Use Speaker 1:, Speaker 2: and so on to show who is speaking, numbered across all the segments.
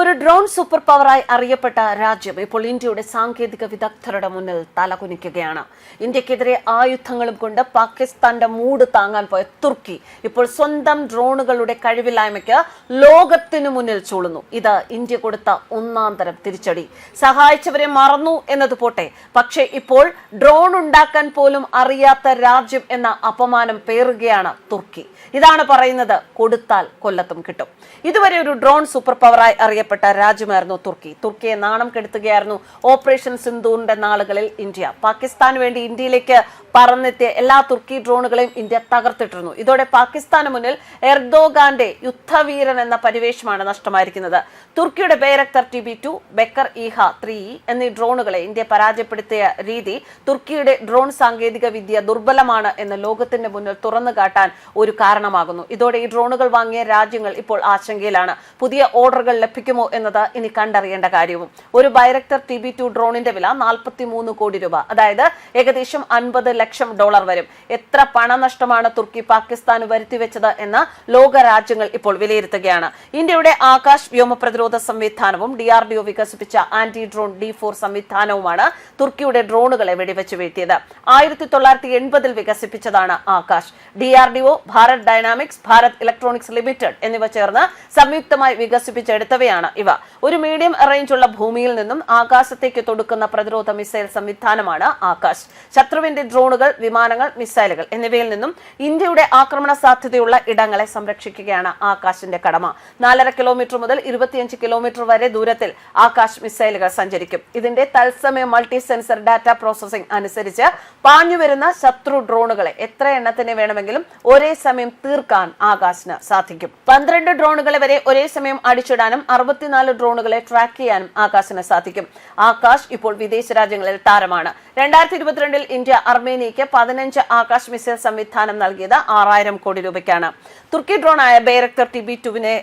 Speaker 1: ഒരു drone super പവറായി അറിയപ്പെട്ട രാജ്യം ഇപ്പോൾ ഇന്ത്യയുടെ സാങ്കേതിക വിദഗ്ധരുടെ മുന്നിൽ തലകുനിക്കുകയാണ്. ഇന്ത്യക്കെതിരെ ആയുധങ്ങളും കൊണ്ട് പാകിസ്ഥാന്റെ മൂട് താങ്ങാൻ പോയ തുർക്കി ഇപ്പോൾ സ്വന്തം ഡ്രോണുകളുടെ കഴിവില്ലായ്മയ്ക്ക് ലോകത്തിനു മുന്നിൽ ചൂളുന്നു. ഇത് ഇന്ത്യ കൊടുത്ത ഒന്നാം തരം തിരിച്ചടി. സഹായിച്ചവരെ മറന്നു എന്നത് പോട്ടെ. പക്ഷേ ഇപ്പോൾ ഡ്രോൺ ഉണ്ടാക്കാൻ പോലും അറിയാത്ത രാജ്യം എന്ന അപമാനം പേറുകയാണ് തുർക്കി. ഇതാണ് പറയുന്നത് കൊടുത്താൽ കൊല്ലത്തും കിട്ടും. ഇതുവരെ ഒരു ഡ്രോൺ സൂപ്പർ പവറായി അറിയപ്പെട്ട രാജ്യമായിരുന്നു തുർക്കി. തുർക്കിയെ നാണം കെടുത്തുകയായിരുന്നു ഓപ്പറേഷൻ സിന്ധുവിന്റെ നാളുകളിൽ ഇന്ത്യ. പാകിസ്ഥാന് വേണ്ടി ഇന്ത്യയിലേക്ക് പറന്നെത്തിയ എല്ലാ തുർക്കി ഡ്രോണുകളെയും ഇന്ത്യ തകർത്തിട്ടിരുന്നു. ഇതോടെ പാകിസ്ഥാന് മുന്നിൽ എർദോഗാന്റെ യുദ്ധവീരൻ എന്ന പരിവേഷമാണ് നഷ്ടമായിരിക്കുന്നത്. തുർക്കിയുടെ ബേരക്തർ ടി ബി ടു ബെക്കർ ഇഹ ത്രീ എന്നീ ഡ്രോണുകളെ ഇന്ത്യ പരാജയപ്പെടുത്തിയ രീതി തുർക്കിയുടെ ഡ്രോൺ സാങ്കേതിക വിദ്യ ദുർബലമാണ് എന്ന് ലോകത്തിന്റെ മുന്നിൽ തുറന്നു കാട്ടാൻ ഒരു കാരണമാകുന്നു. ഇതോടെ ഈ ഡ്രോണുകൾ വാങ്ങിയ രാജ്യങ്ങൾ ഇപ്പോൾ ആശങ്കയിലാണ്. പുതിയ ഓർഡറുകൾ ലഭിക്കുമോ എന്നത് ഇനി കണ്ടറിയേണ്ട കാര്യവും. ഒരു ബൈറക്ടർ ടി ബി ടു ഡ്രോണിന്റെ വില നാൽപ്പത്തി മൂന്ന് കോടി രൂപ. അതായത് ഏകദേശം അൻപത് ലക്ഷം ഡോളർ വരും. എത്ര പണനഷ്ടമാണ് തുർക്കി പാകിസ്ഥാന് വരുത്തിവെച്ചത് എന്ന് ലോക രാജ്യങ്ങൾ ഇപ്പോൾ വിലയിരുത്തുകയാണ്. ഇന്ത്യയുടെ ആകാശ് വ്യോമ പ്രതിരോധ സംവിധാനവും ഡി ആർ ഡി ഒ വികസിപ്പിച്ച ആന്റി ഡ്രോൺ ഡി ഫോർ സംവിധാനവുമാണ് തുർക്കിയുടെ ഡ്രോണുകളെ വെടിവെച്ച് വീഴ്ത്തിയത്. ആയിരത്തി തൊള്ളായിരത്തി എൺപതിൽ വികസിപ്പിച്ചതാണ് Akash. D R D O Bharat Dynamics Bharat Electronics Limited എന്നിവ ചേർന്ന് സംയുക്തമായി വികസിപ്പിച്ചെടുത്തവയാണ് ഇവ. ഒരു മീഡിയം റേഞ്ചുള്ള ഭൂമിയിൽ നിന്നും ആകാശത്തേക്ക് തൊടുക്കുന്ന പ്രതിരോധ മിസൈൽ സംവിധാനമാണ് ആകാശ്. ശത്രുവിന്റെ ഡ്രോണുകൾ വിമാനങ്ങൾ മിസൈലുകൾ എന്നിവയിൽ നിന്നും ഇന്ത്യയുടെ ആക്രമണ സാധ്യതയുള്ള ഇടങ്ങളെ സംരക്ഷിക്കുകയാണ് ആകാശിന്റെ കടമ. നാലര കിലോമീറ്റർ മുതൽ ഇരുപത്തിയഞ്ച് കിലോമീറ്റർ വരെ ദൂരത്തിൽ ആകാശ് മിസൈലുകൾ സഞ്ചരിക്കും. ഇതിന്റെ തത്സമയ മൾട്ടി സെൻസർ ഡാറ്റ പ്രോസസിംഗ് അനുസരിച്ച് പാഞ്ഞുവരുന്ന ശത്രു ഡ്രോണുകളെ എത്ര എണ്ണത്തിന് വേണമെങ്കിലും ഒരേ സമയം തീർക്കാൻ ആകാശിന് സാധിക്കും. പന്ത്രണ്ട് ഡ്രോണുകളെ വരെ ഒരേ സമയം അടിച്ചിടാനും അറുപത്തിനാല് ഡ്രോണുകളെ ട്രാക്ക് ചെയ്യാനും ആകാശിന് സാധിക്കും. ആകാശ് ഇപ്പോൾ വിദേശ രാജ്യങ്ങളിൽ താരമാണ്. രണ്ടായിരത്തി ഇരുപത്തിരണ്ടിൽ ഇന്ത്യ അർമേനിയയ്ക്ക് പതിനഞ്ച് ആകാശ് മിസൈൽ സംവിധാനം നൽകിയത് ആറായിരം കോടി രൂപയ്ക്കാണ്. തുർക്കി ഡ്രോണായ ബേരക്തർ ടി ബി ടുവിനെ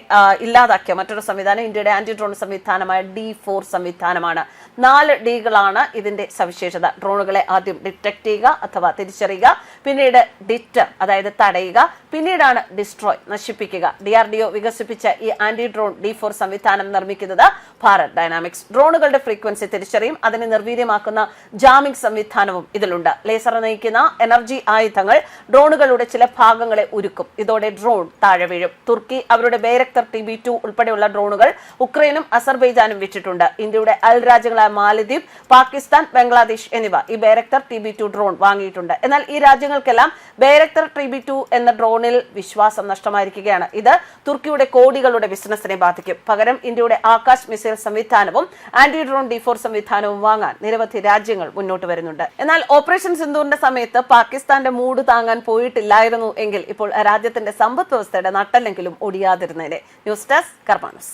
Speaker 1: ഇല്ലാതാക്കിയ മറ്റൊരു സംവിധാനം ഇന്ത്യയുടെ ആന്റി ഡ്രോൺ സംവിധാനമായ ഡി ഫോർ സംവിധാനമാണ്. നാല് ഡികളാണ് ഇതിന്റെ സവിശേഷത. ഡ്രോണുകളെ ആദ്യം ഡിറ്റക്ട് ചെയ്യുക അഥവാ തിരിച്ചറിയുക പിന്നീട് ഡിറ്റർ അതായത് തടയുക പിന്നീടാണ് ഡിസ്ട്രോയ് നശിപ്പിക്കുക. ഡി ആർ ഡി ഒ വികസിപ്പിച്ച ഈ ആന്റി ഡ്രോൺ ഡി ഫോർ സംവിധാനം നിർമ്മിക്കുന്നത് ഭാരത് ഡൈനാമിക്സ്. ഡ്രോണുകളുടെ ഫ്രീക്വൻസി തിരിച്ചറിയും അതിനെ നിർവീര്യമാക്കുന്ന ജാമിംഗ് സംവിധാനവും ഇതിലുണ്ട്. ലേസർ നയിക്കുന്ന എനർജി ആയുധങ്ങൾ ഡ്രോണുകളുടെ ചില ഭാഗങ്ങളെ ഉരുക്കും. ഇതോടെ ഡ്രോൺ താഴെ വീഴും. തുർക്കി അവരുടെ ബേരക്തർ ടി ബി ടു ഉൾപ്പെടെയുള്ള ഡ്രോണുകൾ ഉക്രൈനും അസർബൈജാനും വിറ്റിട്ടുണ്ട് ഇന്ത്യയുടെ അയൽ രാജ്യങ്ങളായ മാലദ്വീപ് പാകിസ്ഥാൻ ബംഗ്ലാദേശ് എന്നിവ ഈ Bayraktar T B two drone വാങ്ങിയിട്ടുണ്ട്. എന്നാൽ ഈ രാജ്യങ്ങൾക്കെല്ലാം ബേരക്തർ ടി ബി ടു എന്ന ഡ്രോണിൽ വിശ്വാസം നഷ്ടമായിരിക്കുകയാണ്. ഇത് തുർക്കിയുടെ കോടികളുടെ ബിസിനസിനെ ബാധിക്കും. പകരം ഇന്ത്യയുടെ ആകാശ് മിസൈൽ സംവിധാനവും ആന്റി ഡ്രോൺ ഡിഫോർ സംവിധാനവും വാങ്ങാൻ നിരവധി രാജ്യങ്ങൾ മുന്നോട്ട് വരുന്നുണ്ട്. എന്നാൽ ഓപ്പറേഷൻ സിന്ധുവിന്റെ സമയത്ത് പാകിസ്ഥാന്റെ മൂട് താങ്ങാൻ പോയിട്ടില്ലായിരുന്നു എങ്കിൽ ഇപ്പോൾ രാജ്യത്തിന്റെ സമ്പദ് വ്യവസ്ഥയുടെ നട്ടെല്ലെങ്കിലും ഒടിയാതിരുന്നേനെ. News desk കർമാനസ്.